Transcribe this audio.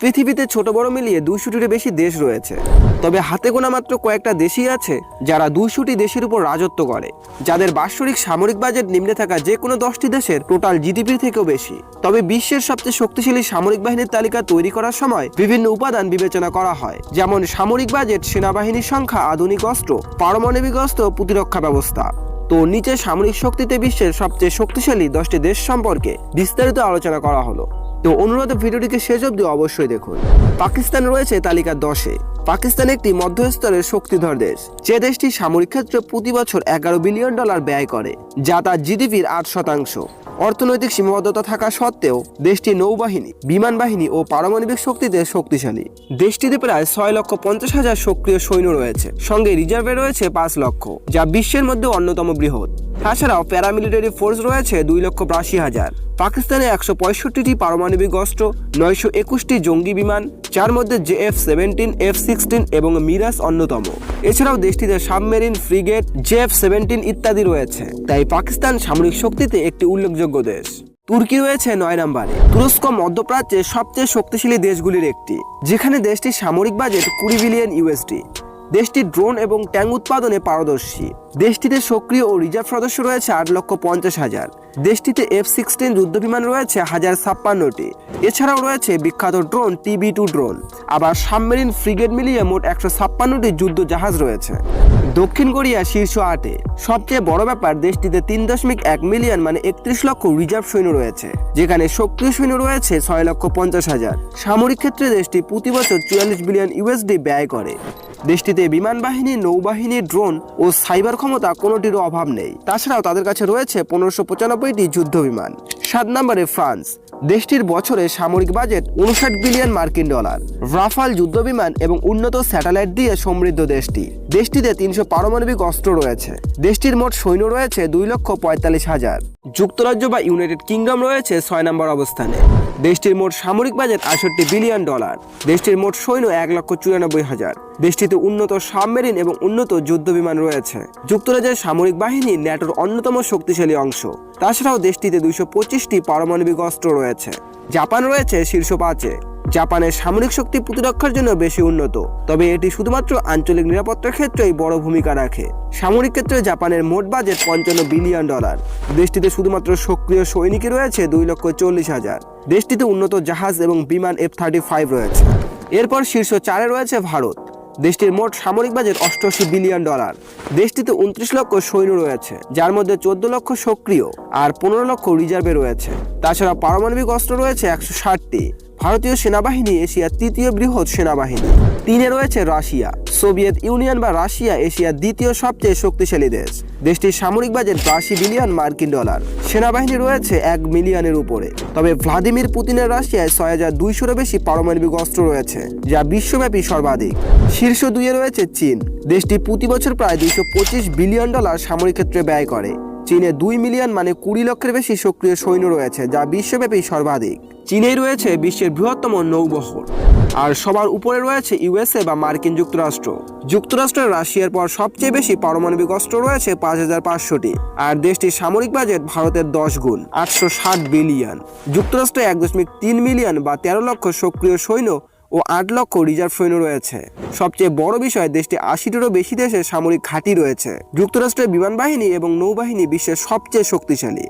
পৃথিবীতে ছোট বড় মিলিয়ে দুইশোটির বেশি দেশ রয়েছে। তবে হাতে গোনা মাত্র কয়েকটা দেশই আছে যারা দুইশোটি দেশের উপর রাজত্ব করে, যাদের বাৎসরিক সামরিক বাজেট নিম্নে থাকা যে কোনো দশটি দেশের টোটাল জিডিপির থেকেও বেশি। তবে বিশ্বের সবচেয়ে শক্তিশালী সামরিক বাহিনীর তালিকা তৈরি করার সময় বিভিন্ন উপাদান বিবেচনা করা হয়, যেমন সামরিক বাজেট, সেনাবাহিনীর সংখ্যা, আধুনিক অস্ত্র, পারমাণবিক অস্ত্র প্রতিরক্ষা ব্যবস্থা। তো নিচে সামরিক শক্তিতে বিশ্বের সবচেয়ে শক্তিশালী দশটি দেশ সম্পর্কে বিস্তারিত আলোচনা করা হলো। তো অনুরোধ ভিডিওটিকে শেষ অব্দি অবশ্যই দেখুন। পাকিস্তান রয়েছে তালিকা দশে। পাকিস্তান একটি মধ্যস্তরের শক্তিধর দেশ, যে দেশটি সামরিক ক্ষেত্রে প্রতি বছর এগারো বিলিয়ন ডলার ব্যয় করে, যা তার জিডিপির আট শতাংশ। অর্থনৈতিক সীমাবদ্ধতা থাকা সত্ত্বেও দেশটির নৌবাহিনী বিমান বাহিনী ও পারমাণবিক শক্তিতে শক্তিশালী। দেশটিতে প্রায় ছয় লক্ষ পঞ্চাশ হাজার সক্রিয় সৈন্য রয়েছে। সঙ্গে রিজার্ভে রয়েছে পাঁচ লক্ষ, যা বিশ্বের মধ্যে অন্যতম বৃহৎ। তাছাড়াও প্যারামিলিটারি ফোর্স রয়েছে দুই লক্ষ বাশি হাজার। পাকিস্তানে একশো পঁয়ষট্টিটি পারমাণবিক অস্ত্র, নয়শো একুশটি জঙ্গি বিমান যার মধ্যে J F seventeen, F sixteen এবং মিরাস অন্যতম। এছাড়াও দেশটিতে submarine, frigate, J F seventeen ইত্যাদি রয়েছে। তাই পাকিস্তান সামরিক শক্তিতে একটি উল্লেখযোগ্য দেশ। তুর্কি রয়েছে নয় নম্বরে। তুরস্ক মধ্যপ্রাচ্যের সবচেয়ে শক্তিশালী দেশগুলির একটি, যেখানে দেশটির সামরিক বাজেট কুড়ি বিলিয়ন ইউএসডি। দেশটি ড্রোন এবং ট্যাঙ্ক উৎপাদনে পারদর্শী। দেশটিতে সক্রিয় ও রিজার্ভ সদস্য রয়েছে আট লক্ষ পঞ্চাশ হাজার। দেশটিতে এফ সিক্সটিন যুদ্ধবিমান রয়েছে হাজার ছাপ্পান্নটি। এছাড়াও রয়েছে বিখ্যাত ড্রোন টিবি টু ড্রোন। আবার সাবমেরিন ফ্রিগেট মিলিয়ে মোট একশো ছাপ্পান্নটি যুদ্ধ জাহাজ রয়েছে। দক্ষিণ কোরিয়া শীর্ষ আটে। সবচেয়ে বড় ব্যাপার, দেশটিতে তিন দশমিক এক মিলিয়ন মানে একত্রিশ লক্ষ রিজার্ভ সৈন্য রয়েছে, যেখানে সক্রিয় সৈন্য রয়েছে ছয় লক্ষ পঞ্চাশ হাজার। সামরিক ক্ষেত্রে দেশটি প্রতি বছর চুয়াল্লিশ বিলিয়ন ইউএসডি ব্যয় করে। দেশটিতে বিমান বাহিনী, নৌবাহিনী, ড্রোন ও সাইবার ক্ষমতা কোনোটিরও অভাব নেই। তাছাড়াও তাদের কাছে রয়েছে পনেরোশো পঁচানব্বইটি যুদ্ধ বিমান। সাত নম্বরে ফ্রান্স। দেশটির বছরে সামরিক বাজেট উনষাট বিলিয়ন মার্কিন ডলার। রাফাল যুদ্ধ বিমান এবং উন্নত স্যাটেলাইট দিয়ে সমৃদ্ধ দেশটি। দেশটিতে তিনশো পারমাণবিক অস্ত্র রয়েছে। দেশটির মোট সৈন্য রয়েছে দুই লক্ষ পঁয়তাল্লিশ হাজার। যুক্তরাজ্য বা ইউনাইটেড কিংডম রয়েছে ছয় নম্বর অবস্থানে। দেশটির মোট সামরিক বাজেট আষট্টি বিলিয়ন ডলার। দেশটির মোট সৈন্য এক লক্ষ চুরানব্বই হাজার। দেশটিতে উন্নত সাবমেরিন এবং উন্নত যুদ্ধবিমান রয়েছে। যুক্তরাজ্যের সামরিক বাহিনী ন্যাটোর অন্যতম শক্তিশালী অংশ। তাছাড়াও দেশটিতে দুইশো পঁচিশটি পারমাণবিক অস্ত্র রয়েছে। জাপান রয়েছে শীর্ষ পাঁচে। জাপানের সামরিক শক্তি প্রতিরক্ষার জন্য বেশি উন্নত, তবে এটি শুধুমাত্র আঞ্চলিক নিরাপত্তার ক্ষেত্রেই বড় ভূমিকা রাখে। সামরিক ক্ষেত্রে জাপানের মোট বাজেট পঞ্চান্ন বিলিয়ন ডলার। দেশটিতে শুধুমাত্র সক্রিয় সৈনিকই রয়েছে দুই লক্ষ চল্লিশ হাজার। দেশটিতে উন্নত জাহাজ এবং বিমান এফ থার্টি ফাইভ রয়েছে। এরপর শীর্ষ চারে রয়েছে ভারত। দেশটির মোট সামরিক বাজেট অষ্টআশি বিলিয়ন ডলার। দেশটিতে উনত্রিশ লক্ষ সৈন্য রয়েছে, যার মধ্যে চোদ্দ লক্ষ সক্রিয় আর পনেরো লক্ষ রিজার্ভে রয়েছে। তাছাড়া পারমাণবিক অস্ত্র রয়েছে একশো ষাটটি। ভারতীয় সেনাবাহিনী এশিয়ার তৃতীয় বৃহৎ সেনাবাহিনী। তিনে রয়েছে রাশিয়া। সোভিয়েত ইউনিয়ন বা রাশিয়া এশিয়ার দ্বিতীয় সবচেয়ে শক্তিশালী দেশ। দেশটির সামরিক বাজেট বাশি বিলিয়ন মার্কিন ডলার। সেনাবাহিনী রয়েছে এক মিলিয়নের উপরে। তবে ভ্লাদিমির পুতিনের রাশিয়ায় ছয় হাজার দুইশোরও বেশি পারমাণবিক অস্ত্র রয়েছে, যা বিশ্বব্যাপী সর্বাধিক। শীর্ষ দুইয়ে রয়েছে চীন। দেশটি প্রতি বছর প্রায় দুইশো পঁচিশ বিলিয়ন ডলার সামরিক ক্ষেত্রে ব্যয় করে। চীনে দুই মিলিয়ন মানে কুড়ি লক্ষের বেশি সক্রিয় সৈন্য রয়েছে, যা বিশ্বব্যাপী সর্বাধিক। চীনেই রয়েছে বিশ্বের বৃহত্তম নৌবহর। আর সবার উপরে রয়েছে ইউএসএ বা মার্কিন যুক্তরাষ্ট্র। যুক্তরাষ্ট্রের রাশিয়ার পর সবচেয়ে বেশি পারমাণবিক অস্ত্র রয়েছে পাঁচ হাজার পাঁচশোটি, আর দেশটির সামরিক বাজেট ভারতের দশ গুণ, আটশো ষাট বিলিয়ন। যুক্তরাষ্ট্রে এক দশমিক তিন মিলিয়ন বা তেরো লক্ষ সক্রিয় সৈন্য ও আট লক্ষ রিজার্ভ সৈন্য রয়েছে। সবচেয়ে বড় বিষয়, দেশটি আশিটিরও বেশি দেশে সামরিক ঘাঁটি রয়েছে। যুক্তরাষ্ট্রের বিমান বাহিনী এবং নৌবাহিনী বিশ্বের সবচেয়ে শক্তিশালী।